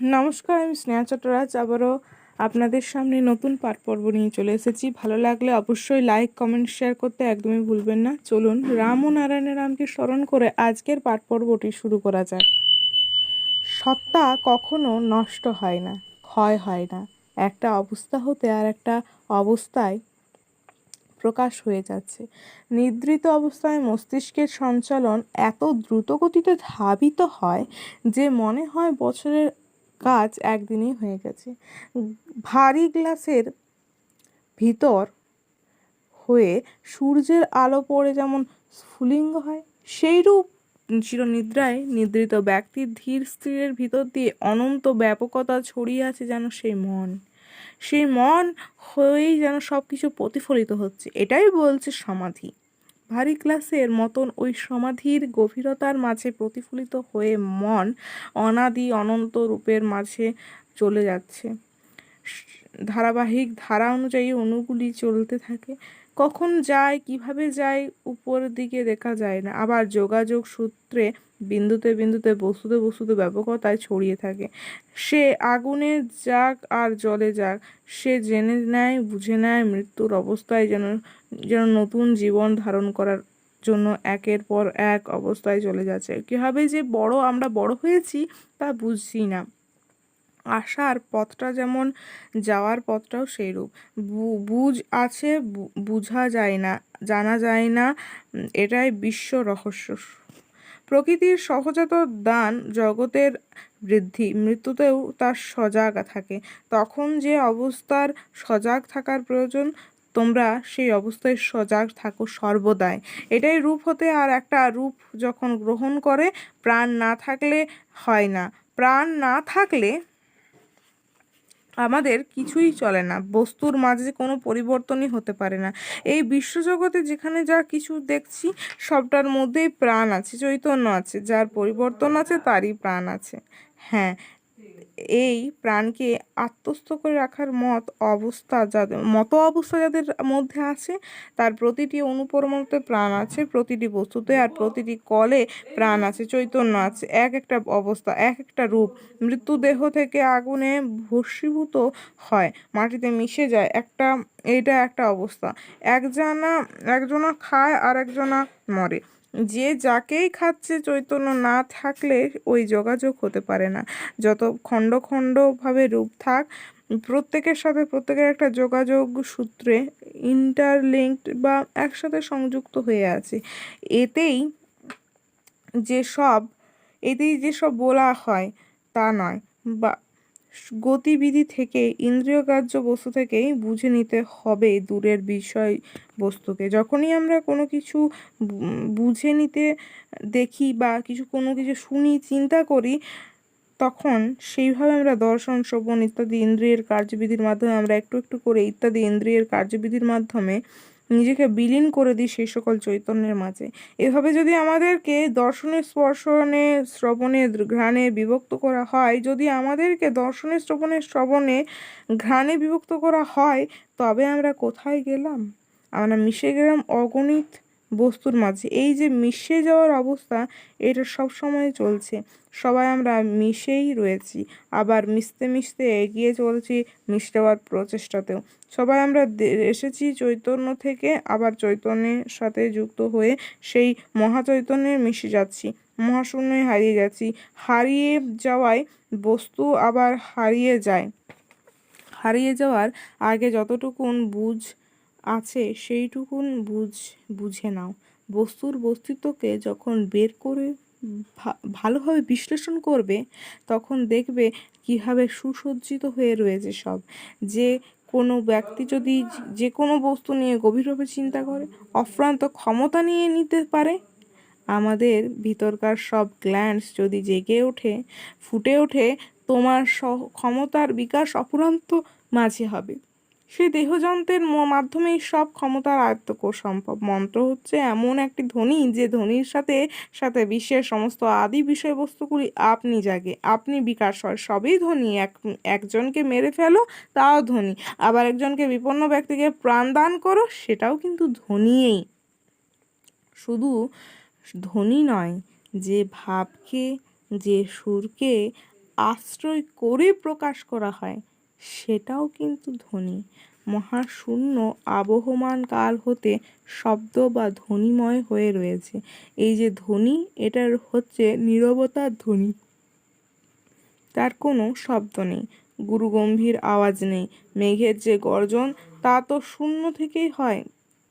নমস্কার, আমি স্নেহা চট্টরাজ। আবারও আপনাদের সামনে নতুন পাঠ পর্ব নিয়ে চলে এসেছি। ভালো লাগলে অবশ্যই লাইক কমেন্ট শেয়ার করতে একদমই ভুলবেন না। চলুন রাম ও নারায়ণের রামকে স্মরণ করে আজকের পাঠ পর্বটি শুরু করা যাক। সত্তা কখনো নষ্ট হয় না, ক্ষয় হয় না। একটা অবস্থা হতে আর একটা অবস্থায় প্রকাশ হয়ে যাচ্ছে। নিদ্রিত অবস্থায় মস্তিষ্কের সঞ্চালন এত দ্রুত গতিতে ধাবিত হয় যে মনে হয় বছরের কাজ একদিনেই হয়ে গেছে। ভারী গ্লাসের ভিতর হয়ে সূর্যের আলো পড়ে যেমন স্ফুলিঙ্গ হয়, সেইরূপ চিরনিদ্রায় নিদ্রিত ব্যক্তির ধীর স্থিরের ভিতর দিয়ে অনন্ত ব্যাপকতা ছড়িয়ে আছে যেন সেই মন। সেই মন হয়েই যেন সব কিছু প্রতিফলিত হচ্ছে। এটাই বলছে সমাধি। ভারী ক্লাসের মতন ওই সমাধির গভীরতার মাঝে প্রতিফলিত হয়ে মন অনাদি অনন্ত রূপের মাঝে চলে যাচ্ছে। ধারাবাহিক ধারা অনুযায়ী অণুগুলি চলতে থাকে। কখন যায়, কীভাবে যায় উপরের দিকে দেখা যায় না। আবার যোগাযোগ সূত্রে বিন্দুতে বিন্দুতে, বস্তুতে বস্তুতে ব্যাপকতায় ছড়িয়ে থাকে। সে আগুনে যাক আর জলে যাক, সে জেনে নেয়, বুঝে নেয় মৃত্যুর অবস্থায় যেন যেন নতুন জীবন ধারণ করার জন্য একের পর এক অবস্থায় চলে যাচ্ছে। কীভাবে যে বড়, আমরা বড় হয়েছি তা বুঝছি না। আসার পথটা যেমন যাওয়ার পথটাও সেইরূপ। বুঝ আছে বুঝা যায় না, জানা যায় না এটাই বিশ্ব রহস্য। প্রকৃতির সহজাত দান জগতের বৃদ্ধি, মৃত্যুতেও তার সজাগ থাকে। তখন যে অবস্থার সজাগ থাকার প্রয়োজন, তোমরা সেই অবস্থায় সজাগ থাকো সর্বদাই। এটাই রূপ হতে আর একটা রূপ যখন গ্রহণ করে, প্রাণ না থাকলে হয় না। প্রাণ না থাকলে আমাদের কিছুই চলে না। বস্তুর মাঝে কোনো পরিবর্তনই হতে পারে না। এই বিশ্বজগতে যেখানে যা কিছু দেখছি, সবটার মধ্যেই প্রাণ আছে, চৈতন্য আছে। যার পরিবর্তন আছে, তারই প্রাণ আছে। হ্যাঁ এই প্রাণকে আত্মস্থ করে রাখার মত অবস্থা যাদের, মতো অবস্থা যাদের মধ্যে আছে, তার প্রতিটি অনুপরমাণুতে প্রাণ আছে, প্রতিটি বস্তুতে আর প্রতিটি কলে প্রাণ আছে, চৈতন্য আছে। এক একটা অবস্থা, এক একটা রূপ মৃত্যু দেহ থেকে আগুনে ভস্মীভূত হয়, মাটিতে মিশে যায়। একটা এইটা একটা অবস্থা। একজনা একজনা খায় আর একজনা মরে। যে যাকেই খাচ্ছে চৈতন্য না থাকলে ওই যোগাযোগ হতে পারে না। যত খণ্ড খণ্ডভাবে রূপ থাক, প্রত্যেকের সাথে প্রত্যেকের একটা যোগাযোগ সূত্রে ইন্টারলিঙ্কড বা একসাথে সংযুক্ত হয়ে আছে। এতেই যেসব এতেই যেসব বলা হয় তা নয় বা গতিবিধি থেকে, ইন্দ্রিয় কার্য বস্তু থেকেই বুঝে নিতে হবে দূরের বিষয় বস্তুকে। যখনই আমরা কোনো কিছু বুঝে নিতে দেখি বা কিছু, কোনো কিছু শুনি, চিন্তা করি, তখন সেইভাবে আমরা দর্শন, শ্রবণ ইত্যাদি ইন্দ্রিয়ের কার্যবিধির মাধ্যমে আমরা একটু একটু করে ইত্যাদি ইন্দ্রিয়ের কার্যবিধির মাধ্যমে নিজেকে বিলীন করে দিই সেই সকল চৈতন্যের মাঝে। এভাবে যদি আমাদেরকে দর্শনের স্পর্শনে, শ্রবণে, ঘ্রাণে বিভক্ত করা হয়, যদি আমাদেরকে দর্শনে শ্রবণে শ্রবণে ঘ্রাণে বিভক্ত করা হয়, তবে আমরা কোথায় গেলাম? আমরা মিশে গেলাম অগণিত বস্তুর মাঝে। এই যে মিশে যাওয়ার অবস্থা, এটা সব সময় চলছে। সবাই আমরা মিশেই রয়েছি। আবার মিশতে মিশতে এগিয়ে চলছি মিশতে হওয়ার প্রচেষ্টাতেও। সবাই আমরা এসেছি চৈতন্য থেকে, আবার চৈতন্যের সাথে যুক্ত হয়ে সেই মহাচৈতন্যে মিশে যাচ্ছি। মহাশূন্যে হারিয়ে যাচ্ছি হারিয়ে যাওয়ায় বস্তু আবার হারিয়ে যায়। হারিয়ে যাওয়ার আগে যতটুকুন বুঝ আছে, সেইটুকুন বুঝ, বুঝে নাও। বস্তুর বস্তিত্বকে যখন বের করে ভালোভাবে বিশ্লেষণ করবে, তখন দেখবে কীভাবে সুসজ্জিত হয়ে রয়েছে সব। যে কোনো ব্যক্তি যদি যে কোনো বস্তু নিয়ে গভীরভাবে চিন্তা করে, অফ্রান্ত ক্ষমতা নিয়ে নিতে পারে, আমাদের ভিতরকার সব গ্ল্যান্ডস যদি জেগে ওঠে, ফুটে ওঠে, তোমার ক্ষমতার বিকাশ অফুরন্ত মাঝে হবে। সে দেহযন্ত্রের মাধ্যমেই সব ক্ষমতার আয়ত্ত সম্ভব। মন্ত্র হচ্ছে এমন একটি ধ্বনি যে ধ্বনির সাথে সাথে বিশ্বের সমস্ত আদি বিষয়বস্তুগুলি আপনি জাগে। আপনি বিকাশ হয়। সবই ধ্বনি। এক একজনকে মেরে ফেলো, তাও ধ্বনি। আবার একজনকে বিপন্ন ব্যক্তিকে প্রাণ দান করো, সেটাও কিন্তু ধ্বনিয়েই। শুধু ধ্বনি নয়, যে ভাবকে, যে সুরকে আশ্রয় করে প্রকাশ করা হয় সেটাও কিন্তু ধ্বনি। মহাশূন্য আবহমান কাল হতে শব্দ বা ধ্বনিময় হয়ে রয়েছে। এই যে ধ্বনি, এটার হচ্ছে নীরবতার ধ্বনি। তার কোনো শব্দ নেই, গুরুগম্ভীর আওয়াজ নেই, মেঘের যে গর্জন, তা তো শূন্য থেকেই হয়।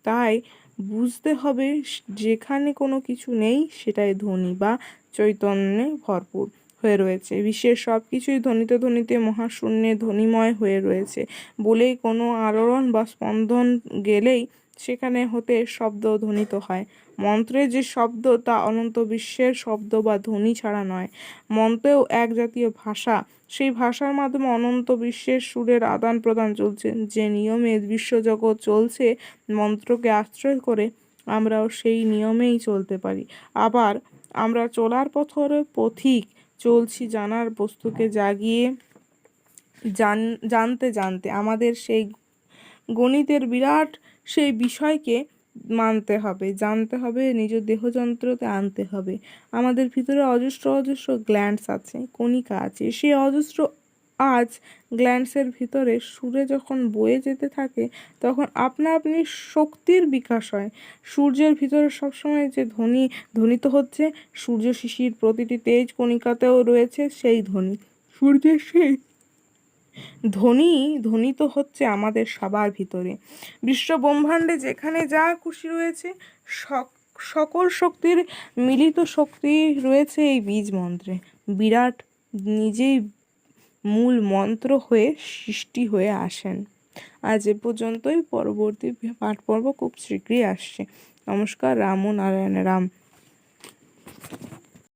তাই বুঝতে হবে, যেখানে কোনো কিছু নেই, সেটাই ধ্বনি বা চৈতন্যে ভরপুর। হয়ে রয়েছে। বিশ্বের সব কিছুই ধ্বনিতে ধ্বনিতে মহাশূন্যে ধ্বনিময় হয়ে রয়েছে। বলেই কোনো আলোড়ন বা স্পন্দন গেলেই সেখানে হতে শব্দ ধ্বনিত হয়। মন্ত্রের যে শব্দ তা অনন্ত বিশ্বের শব্দ বা ধ্বনি ছাড়া নয়। মন্ত্রেও এক জাতীয় ভাষা। সেই ভাষার মাধ্যমে অনন্ত বিশ্বের সুরের আদান প্রদান চলছে। যে নিয়মে বিশ্বজগৎ চলছে, মন্ত্রকে আশ্রয় করে আমরাও সেই নিয়মেই চলতে পারি। আবার আমরা চলার পথর পথিক চলছি জানার বস্তুকে জাগিয়ে জান, জানতে জানতে। আমাদের সেই গণিতের বিরাট সেই বিষয়কে মানতে হবে, জানতে হবে, নিজ দেহযন্ত্রতে আনতে হবে। আমাদের ভিতরে অজস্র অজস্র গ্ল্যান্ডস আছে, কণিকা আছে, সেই অজস্র আজ গ্ল্যান্ডসের ভিতরে সুরে যখন বয়ে যেতে থাকে, তখন আপনা আপনি শক্তির বিকাশ হয়। সূর্যের ভিতরে সবসময় যে ধ্বনি, ধ্বনিত হচ্ছে, সূর্য শিশির প্রতিটি তেজ কণিকাতেও রয়েছে সেই ধ্বনি। সূর্যের সেই ধ্বনি, ধ্বনিত হচ্ছে আমাদের সবার ভিতরে। বিশ্ব ব্রহ্মাণ্ডে যেখানে যা খুশি রয়েছে, সক- সকল শক্তির মিলিত শক্তি রয়েছে এই বীজ মন্ত্রে। বিরাট নিজেই মূল মন্ত্র হয়ে সৃষ্টি হয়ে আসেন। আজ এ পর্যন্তই। পরবর্তী পাঠ পর্ব খুব শীঘ্রই আসছে। নমস্কার। রাম ও নারায়ণ রাম।